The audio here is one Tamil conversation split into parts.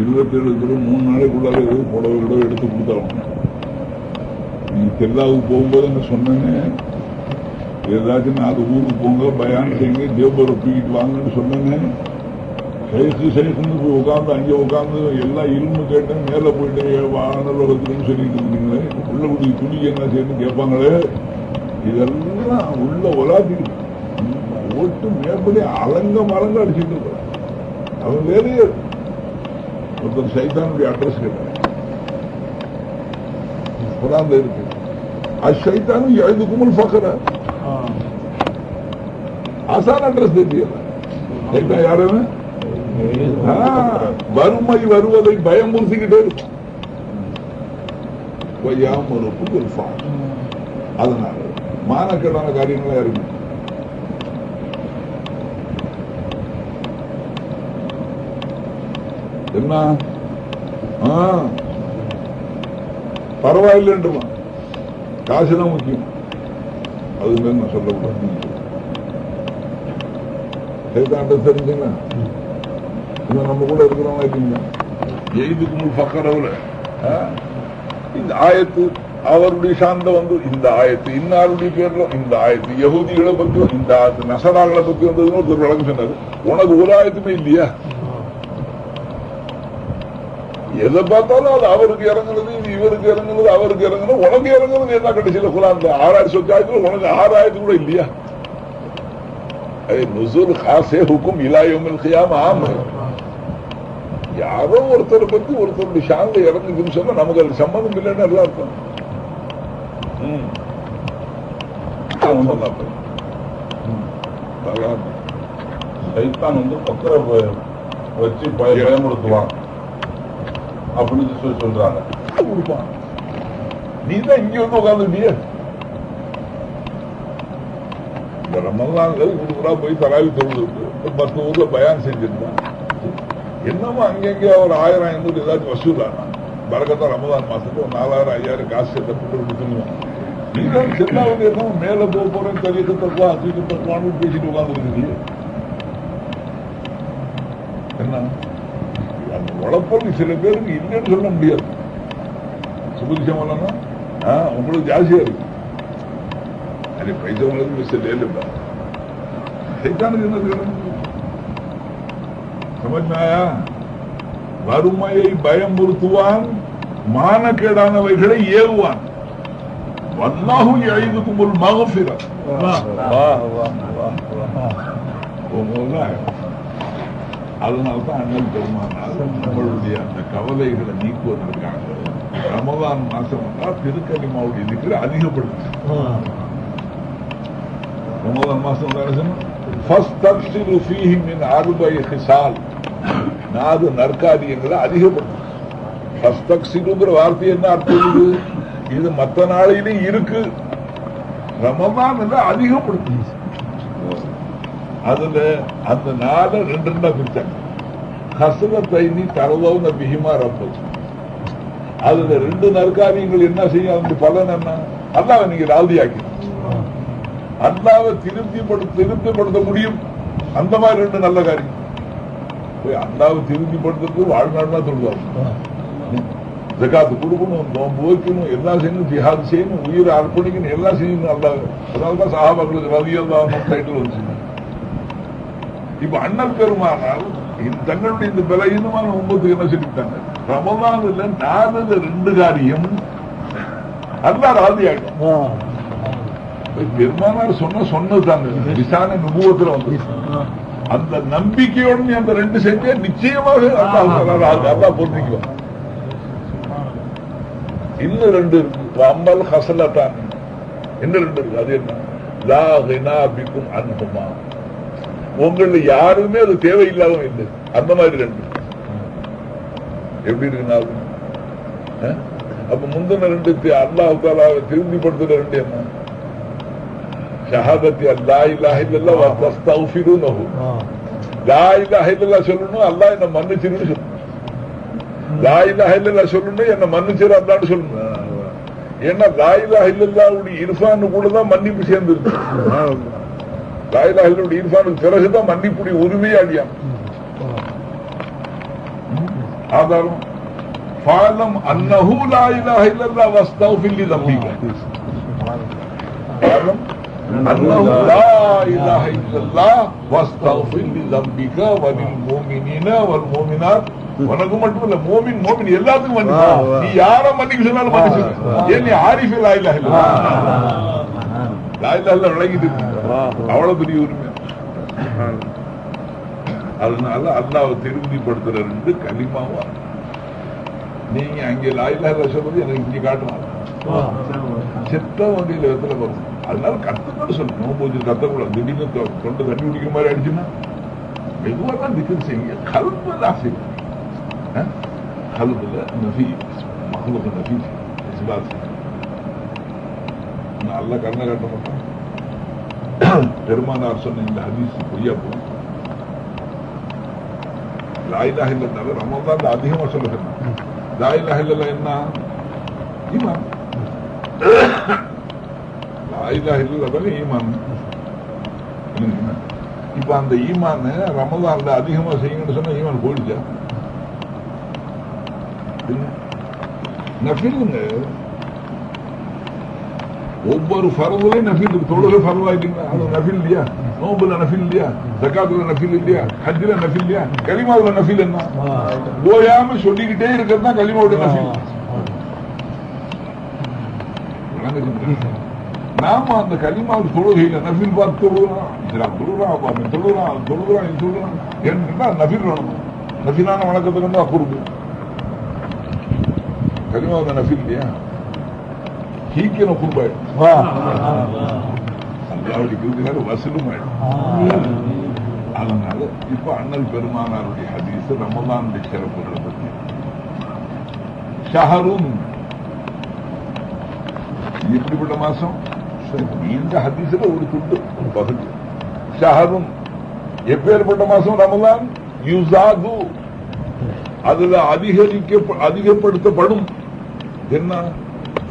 இருபத்தேழு கிலோ மூணு நாளைக்குள்ளார ஏதோ புடவை கிடவை எடுத்து கொடுத்தாகணும். நீ திருவிழாவுக்கு போகும்போது என்ன சொன்னேன்னு ஏதாச்சும் நாலு ஊருக்கு போங்க பயான் செய்யுங்க தேவரை தூக்கிட்டு வாங்கன்னு சொன்னேன்னு சைஸு சைஸுன்னு போய் உட்காந்து அங்கே உட்காந்து எல்லாம் இரும்பு கேட்டேன் மேலே போயிட்டு வானலோகத்துக்குன்னு சொல்லிட்டு இருக்கீங்களே உள்ள குடி துணி என்ன செய்யணும் கேட்பாங்களே இதெல்லாம் உள்ள ஒலாத்திட்டு ஓட்டு மேற்படி அலங்க மலங்க அடிச்சுட்டு இருக்கிறான் அவன் வேலையே ஒருத்தர் சைத்தானுடைய அட்ரஸ் கேட்டார் குரான்ல இருக்கு. அஷைத்தானு எழுது குமல் பக்கற ஆசான அட்ரஸ் தெரியல யாருன்னு? வறுமை வருவதை பயமுறுத்திக்கிட்டே இருக்கும். இருப்பான் அதனால மானக்கேடான காரியங்களா இருக்கு என்ன? பரவாயில்லைன்றமா? காசு தான் முக்கியம். அது மாதிரி நான் சொல்லக்கூடாது. சைத்தான்ட்ட தெரிஞ்சுங்க இவன் நம்ம கூட இருக்கிறவங்க இருக்கீங்க எய்துக்கு முன் பக்கரவுல இந்த ஆயத்து அவருடைய சாந்த வந்து இந்த ஆயத்து இன்னாருடைய பேர்ல இந்த ஆயத்து யகுதிகளை பத்தி இந்த ஆயத்து நசராகளை பத்தி வந்ததுன்னு ஒருத்தர் வழக்கு சொன்னாரு. உனக்கு ஒரு ஆயத்துமே இல்லையா? எதை பார்த்தாலும் அது அவருக்கு இறங்குறது இது இவருக்கு இறங்குறது அவருக்கு இறங்குறது உனக்கு இறங்குறது என்ன கடைசியில குரான் ஆறாயிரம் சொச்சாயத்துல உனக்கு ஆறாயிரத்து கூட இல்லையா? நுசூல் ஹாசே ஹுக்கும் இலாயோமில் கியாம. ஆமா யாரோ ஒருத்தரை பத்தி ஒருத்தருடைய சாந்த இறங்குதுன்னு சொன்னா நமக்கு அது சம்மதம் இல்லைன்னு எல்லாம் இருக்கும். சைத்தான் வந்து பக்கரை வச்சு பய- பயமுறுத்துவான் அப்படின்னு சொல்லி சொல்றாங்க கொடுப்பான் நீ தான் இங்க வந்து உட்காந்துட்டிய இந்த ரமலான்ல ஊருக்குறா போய் தராவி தொழுது பத்து ஊர்ல பயான் செஞ்சிருந்தான் என்னமோ அங்கங்க ஒரு ஆயிரம் ஐநூறு ஏதாச்சும் வசூலானா பறக்கத்தான் ரமலான் மாசத்துக்கு ஒரு நாலாயிரம் ஐயாயிரம் காசு சேர்த்த போட்டு சொல்லுவான் நீ தான் சின்னாவது என்ன மேல போக போறேன் தெரியக்க தப்பா தூக்கி தப்பான்னு பேசிட்டு உட்காந்துருக்கீங்க என்ன உழப்பல் சில பேருக்கு இல்லைன்னு சொல்ல முடியாது. ஆ, உங்களுக்கு ஜாஸ்தியா இருக்கு. அது பைசவங்களுக்கு மிஸ் இல்லை சைத்தானுக்கு என்ன வேணும் சமஜ்னாயா வறுமையை பயமுறுத்துவான் மானக்கேடானவைகளை ஏவுவான். வல்லாஹு எழுதுக்கும் ஒரு மகபிரம் அதனால்தான் நம்மளுடைய அந்த கவலைகளை நீக்குவதற்காக ரமலான் மாசம் வந்தால் திருக்கலிமாவுடைய திக்கிற அதிகப்படுத்து ரமலான் மாசம் நாது நற்காரியங்களை அதிகப்படுத்தும். ஃபஸ்தக்சிருங்கிற வார்த்தை என்ன அர்த்தம் இது? மற்ற நாளிலும் இருக்கு. ரமலான் அதிகப்படுத்தும். அதுல அந்த நாளை ரெண்டு ரெண்டா பிரிச்சாங்க. ஹசனத்தை நீ தரவன பிகிமா ரப்பது. அதுல ரெண்டு நற்காரியங்கள் என்ன செய்யும்? அதனுடைய பலன் என்ன? அல்லாவை நீங்க ராதியாக்கி அல்லாவை திருப்திப்படுத்த திருப்திப்படுத்த முடியும். அந்த மாதிரி ரெண்டு நல்ல காரியம் போய் அல்லாவை திருப்திப்படுத்துறது வாழ்நாள்னா சொல்லுவாங்க. ஜகாத்து கொடுக்கணும் நோம்பு வைக்கணும் எல்லாம் செய்யணும் ஜிஹாத் செய்யணும் உயிரை அர்ப்பணிக்கணும் எல்லாம் செய்யணும் அல்லாஹ். அதனாலதான் சஹாபாக்களுக்கு ரவியல்லாம டைட்டில் வந்துச்சு இப்ப அண்ணல் பெருமானால் தங்களுடைய இந்த பலகீனமான உண்மத்துக்கு என்ன சொல்லிட்டாங்க ரமதான்ல நாலுல ரெண்டு காரியம். அல்லா ராதியாகும் பெருமானார் சொன்ன சொன்னதுதாங்க. விசாரணை நுபுவத்துல வந்து. அந்த நம்பிக்கையோட அந்த ரெண்டு செஞ்சே நிச்சயமாக அல்லாஹ் பொருந்திக்குவான் இன்னும் ரெண்டு இருக்கு. அம்மல் ஹசலத்தான். இன்னும் ரெண்டு இருக்கு. அது என்ன? லா பிக்கும் அன்புமா உங்கள யாருமே அது தேவையில்லாதவங்க இல்லை அந்த மாதிரி ரெண்டு. எப்படி? ஆ? அப்ப முந்தின ரெண்டு அல்லாஹ் தாலா திருப்திப்படுத்துற ரெண்டு என்ன? ஷஹாதத்தி அல்லா இல்லாஹ இல்லல்லாஹ் வ தஸ்தக்ஃபிருனஹு லா இல்லாஹ சொல்லணும் அல்லாஹ் என்ன மன்னிச்சிருன்னு சொல்லணும். லா இல்லாஹ இல்லல்லாஹ் சொல்லணும் என்ன மன்னிச்சிரு அல்லான்னு சொல்லணும். ஏன்னா லா இல்லாஹ இல்லல்லாஹ்வுடைய இர்ஃபான் கூட தான் மன்னிப்பு சேர்ந்துருக்கு. தாய்லாகளுடைய இன்சானுக்கு பிறகுதான் மன்னிப்புடைய உரிமையை அடியான் ஆதாரம் பாலம் அன்னஹூ லாயிலாக இல்லல்லா உனக்கு மட்டும் மோமின் மோமின் எல்லாத்துக்கும் மன்னிச்சு நீ யார மன்னிக்க சொன்னாலும் மன்னிச்சு ஏன் ஆரிஃபில் ஆயிலாக இல்ல விளங்கிட்டு அவ்வளவு பெரிய உரிமை. அதனால அல்லாஹ் திருப்திப்படுத்துற ரெண்டு கலிமாவா நீங்க அங்கே லா இலாஹ இல்ல சொல்றது எனக்கு இங்க காட்டலாம் செத்த வண்டியில எத்தனை வரும். அதனால கத்துக்கணும் சொல்லு நோம்பு வச்சு கத்தக்கூடாது திடீர்னு தொண்டை தண்ணி குடிக்கிற மாதிரி ஆயிடுச்சுன்னா மெதுவா தான் திக்கல் செய்யுங்க. கல்பு லாசி கல்புல நபி மகளுக்கு நபி இஸ்லாத் நல்ல கண்ணை கட்ட மாட்டான். பெருமானார் சொன்ன இந்த ஹதீஸ் பொய்யா போகும் லாயிலாக இல்லைனால ரமதான் அதிகமா சொல்லுங்க லாயிலாக இல்ல என்ன ஈமான் லாயிலாக இல்ல ஈமான் இல்லைங்களா? இப்ப அந்த ஈமான் ரமதான்ல அதிகமா செய்யுங்கன்னு சொன்னா ஈமான் போயிடுச்சா இல்ல. நஃபிலுங்க ஒவ்வொரு ஃபரதுலையும் நஃபில் தொழுகை ஃபரதாயிட்டீங்களா அது நஃபில் இல்லையா? நோம்புல நஃபில் இல்லையா? ஜக்காத்துல நஃபில் இல்லையா? ஹஜ்ஜில நஃபில் இல்லையா? கலிமாவுல நஃபில் என்ன? ஓயாம சொல்லிக்கிட்டே இருக்கிறது தான் கலிமாவுடைய நஃபில். நாம அந்த கலிமாவில் தொழுகையில நஃபில் பார்த்து தொழுகிறான் இஸ்லாம் தொழுகிறான் அவன் தொழுகிறான் தொழுகிறான் இது தொழுகிறான். ஏன்னா நஃபில் வேணும். நஃபிலான வணக்கத்துக்கு தான் குறுக்கு கலிமாவில் நஃபில் இல்லையா? ஹீக்கின குறுப்பாயிடும் அல்லாவுடைய கிருதினால வசலும் அதனால இப்ப அண்ணல் பெருமானாருடைய ஹதீஸ் ரமலானுடைய சிறப்புகளை பற்றி ஷஹரும் எப்படிப்பட்ட மாசம் நீண்ட ஹதீஸ்ல ஒரு துண்டு ஒரு பகுதி ஷஹரும் எப்பேற்பட்ட மாசம் ரமலான் யுசாது அதுல அதிகரிக்க அதிகப்படுத்தப்படும் என்ன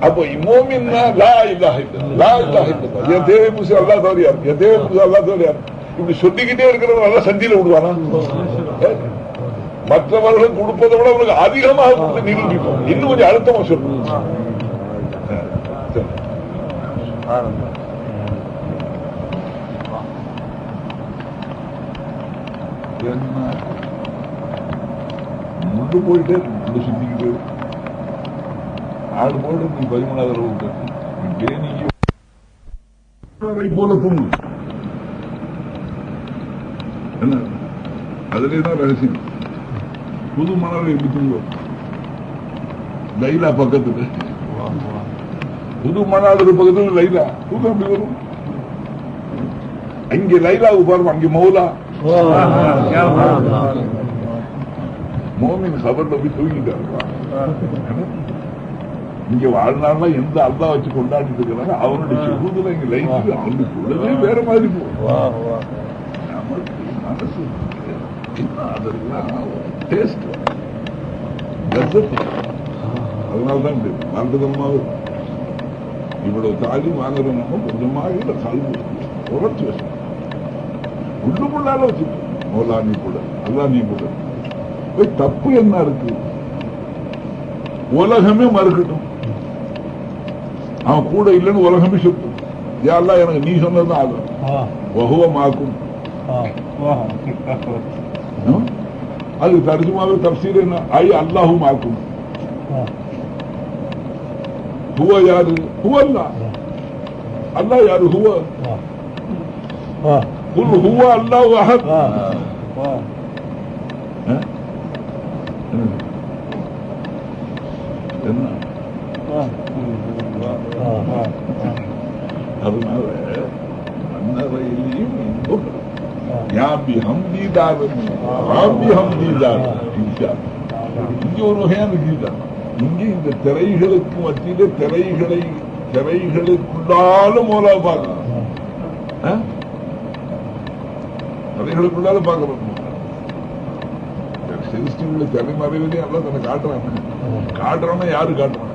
அப்போ மோமின்னா லா இல்லாஹ லா என் தேவை முசி அல்லாஹ் தவிர என் தேவை அல்லாஹ் தவிர இப்படி சொல்லிக்கிட்டே இருக்கிறவங்க நல்லா சந்தியில விடுவானா? மற்றவர்களுக்கு கொடுப்பதை விட அவனுக்கு அதிகமாக கொடுத்து நிரூபிப்போம் இன்னும் கொஞ்சம் அழுத்தமா சொல்லணும் ஆ, முண்டு போயிட்டே இருக்கு. ஆடு போட்டு நீ பதிமூணாவது நீங்க அதை போல என்ன? தான் ரகசியம். புது மணலை எப்படி தூங்குவோம்? லைலா பக்கத்துல. புது மணாளுக்கு பக்கத்துல லைலா. தூக்கம் எப்படி வரும்? அங்கே லைலாவுக்கு பாருங்க அங்கே மௌலா. மோமின் கபர்ல போய் தூங்கிட்டாரு. இங்க வாழ்நாள்ல எந்த அல்லா வச்சு கொண்டாடிட்டு இருக்கிறாங்க அவனுடைய சுகுதுல இங்க லைஃப் அவனுடைய உள்ளதே வேற மாதிரி போகும் நமக்கு மனசு அதெல்லாம் டேஸ்ட் அதனால்தான் மறந்துதமா இவ்வளவு தாலி வாங்குறோம் கொஞ்சமாக இல்ல கல்வி உரத்து வச்சு உள்ளுக்குள்ளால வச்சுட்டு மோலா நீ கூட அல்லா நீ கூட. போய் தப்பு என்ன இருக்கு? உலகமே மறுக்கட்டும். அவன் கூட இல்லைன்னு உலகமே சுத்தும் யாரெல்லாம் எனக்கு நீ சொன்னதுதான் ஆகும். வகுவமாக்கும் அது தர்ஜுமாவே தப்சீர் என்ன? ஐ அல்லாஹும் ஆக்கும் ஹுவ யாரு? ஹுவ அல்லா. அல்லாஹ் யாரு? ஹுவ. குல் ஹுவ அல்லாஹ் அஹத். ஹம்தீதார் யாபி ஹம்தீதார் இங்கே ஒரு வகையான கீதா இங்கே இந்த திரைகளுக்கு மத்தியில திரைகளை திரைகளுக்குள்ளாலும் மோலா பார்க்கலாம் திரைகளுக்குள்ளாலும் திரைகளுக்குள்ளால பார்க்கணும் சிருஷ்டிகளை திரை மறைவதே எல்லாம் தன்னை காட்டுறாங்க காட்டுறோம்னா யாரு காட்டுறாங்க